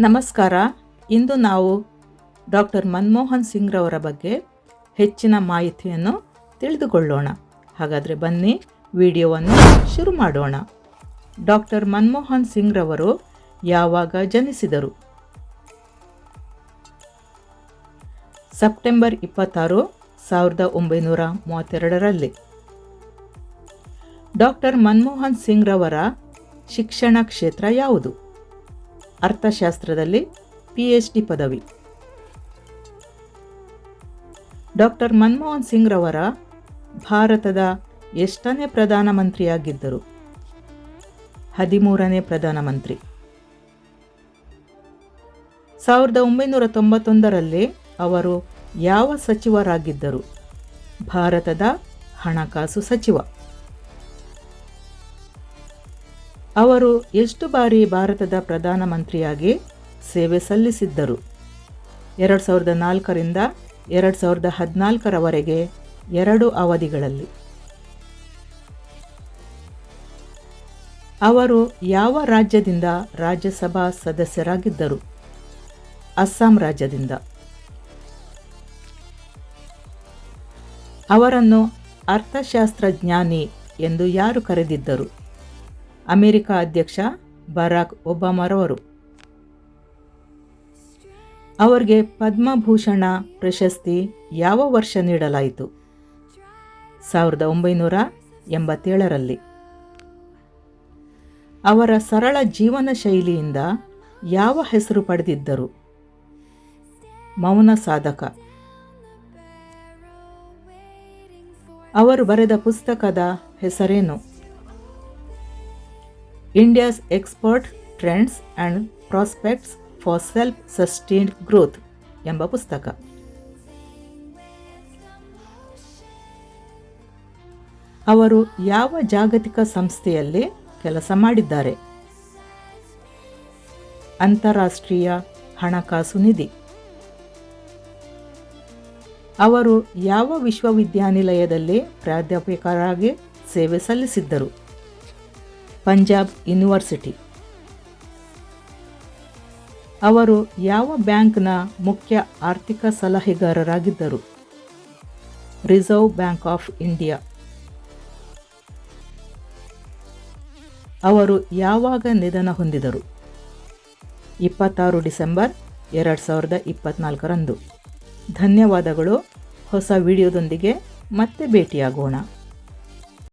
ನಮಸ್ಕಾರ. ಇಂದು ನಾವು ಡಾಕ್ಟರ್ ಮನಮೋಹನ್ ಸಿಂಗ್ರವರ ಬಗ್ಗೆ ಹೆಚ್ಚಿನ ಮಾಹಿತಿಯನ್ನು ತಿಳಿದುಕೊಳ್ಳೋಣ. ಹಾಗಾದರೆ ಬನ್ನಿ ವಿಡಿಯೋವನ್ನು ಶುರು ಮಾಡೋಣ. ಡಾಕ್ಟರ್ ಮನಮೋಹನ್ ಸಿಂಗ್ರವರು ಯಾವಾಗ ಜನಿಸಿದರು? ಸೆಪ್ಟೆಂಬರ್ ಇಪ್ಪತ್ತಾರು, ಸಾವಿರದ ಒಂಬೈನೂರ ಮೂವತ್ತೆರಡರಲ್ಲಿ. ಡಾಕ್ಟರ್ ಮನಮೋಹನ್ ಸಿಂಗ್ರವರ ಶಿಕ್ಷಣ ಕ್ಷೇತ್ರ ಯಾವುದು? ಅರ್ಥಶಾಸ್ತ್ರದಲ್ಲಿ ಪಿ ಎಚ್ ಡಿ ಪದವಿ. ಡಾಕ್ಟರ್ ಮನಮೋಹನ್ ಸಿಂಗ್ರವರ ಭಾರತದ ಎಷ್ಟನೇ ಪ್ರಧಾನಮಂತ್ರಿಯಾಗಿದ್ದರು ಹದಿಮೂರನೇ ಪ್ರಧಾನಮಂತ್ರಿ ಸಾವಿರದ ಒಂಬೈನೂರ ತೊಂಬತ್ತೊಂದರಲ್ಲಿ ಅವರು ಯಾವ ಸಚಿವರಾಗಿದ್ದರು? ಭಾರತದ ಹಣಕಾಸು ಸಚಿವ. ಅವರು ಎಷ್ಟು ಬಾರಿ ಭಾರತದ ಪ್ರಧಾನಮಂತ್ರಿಯಾಗಿ ಸೇವೆ ಸಲ್ಲಿಸಿದ್ದರು? ಎರಡು ಸಾವಿರದ ನಾಲ್ಕರಿಂದ ಎರಡು ಸಾವಿರದ ಹದಿನಾಲ್ಕರವರೆಗೆ ಎರಡು ಅವಧಿಗಳಲ್ಲಿ. ಅವರು ಯಾವ ರಾಜ್ಯದಿಂದ ರಾಜ್ಯಸಭಾ ಸದಸ್ಯರಾಗಿದ್ದರು? ಅಸ್ಸಾಂ ರಾಜ್ಯದಿಂದ. ಅವರನ್ನು ಅರ್ಥಶಾಸ್ತ್ರಜ್ಞಾನಿ ಎಂದು ಯಾರು ಕರೆದಿದ್ದರು? ಅಮೆರಿಕ ಅಧ್ಯಕ್ಷ ಬರಾಕ್ ಒಬಾಮರವರು. ಅವರಿಗೆ ಪದ್ಮಭೂಷಣ ಪ್ರಶಸ್ತಿ ಯಾವ ವರ್ಷ ನೀಡಲಾಯಿತು? ಸಾವಿರದ ಒಂಬೈನೂರ ಎಂಬತ್ತೇಳರಲ್ಲಿ. ಅವರ ಸರಳ ಜೀವನ ಶೈಲಿಯಿಂದ ಯಾವ ಹೆಸರು ಪಡೆದಿದ್ದರು? ಮೌನ ಸಾಧಕ. ಅವರು ಬರೆದ ಪುಸ್ತಕದ ಹೆಸರೇನು? India's export trends and prospects for self sustained growth ಎಂಬ ಪುಸ್ತಕ. ಅವರು ಯಾವ ಜಾಗತಿಕ ಸಂಸ್ಥೆಯಲ್ಲಿ ಕೆಲಸ ಮಾಡಿದ್ದಾರೆ? ಅಂತಾರಾಷ್ಟ್ರೀಯ ಹಣಕಾಸು ನಿಧಿ. ಅವರು ಯಾವ ವಿಶ್ವವಿದ್ಯಾನಿಲಯದಲ್ಲಿ ಪ್ರಾಧ್ಯಾಪಕರಾಗಿ ಸೇವೆ ಸಲ್ಲಿಸಿದ್ದರು? ಪಂಜಾಬ್ ಯೂನಿವರ್ಸಿಟಿ. ಅವರು ಯಾವ ಬ್ಯಾಂಕ್ನ ಮುಖ್ಯ ಆರ್ಥಿಕ ಸಲಹೆಗಾರರಾಗಿದ್ದರು? Reserve Bank of India. ಅವರು ಯಾವಾಗ ನಿಧನ ಹೊಂದಿದರು? ಇಪ್ಪತ್ತಾರು ಡಿಸೆಂಬರ್ ಎರಡು ಸಾವಿರದ ಇಪ್ಪತ್ತ್ನಾಲ್ಕರಂದು ಧನ್ಯವಾದಗಳು. ಹೊಸ ವಿಡಿಯೋದೊಂದಿಗೆ ಮತ್ತೆ ಭೇಟಿಯಾಗೋಣ.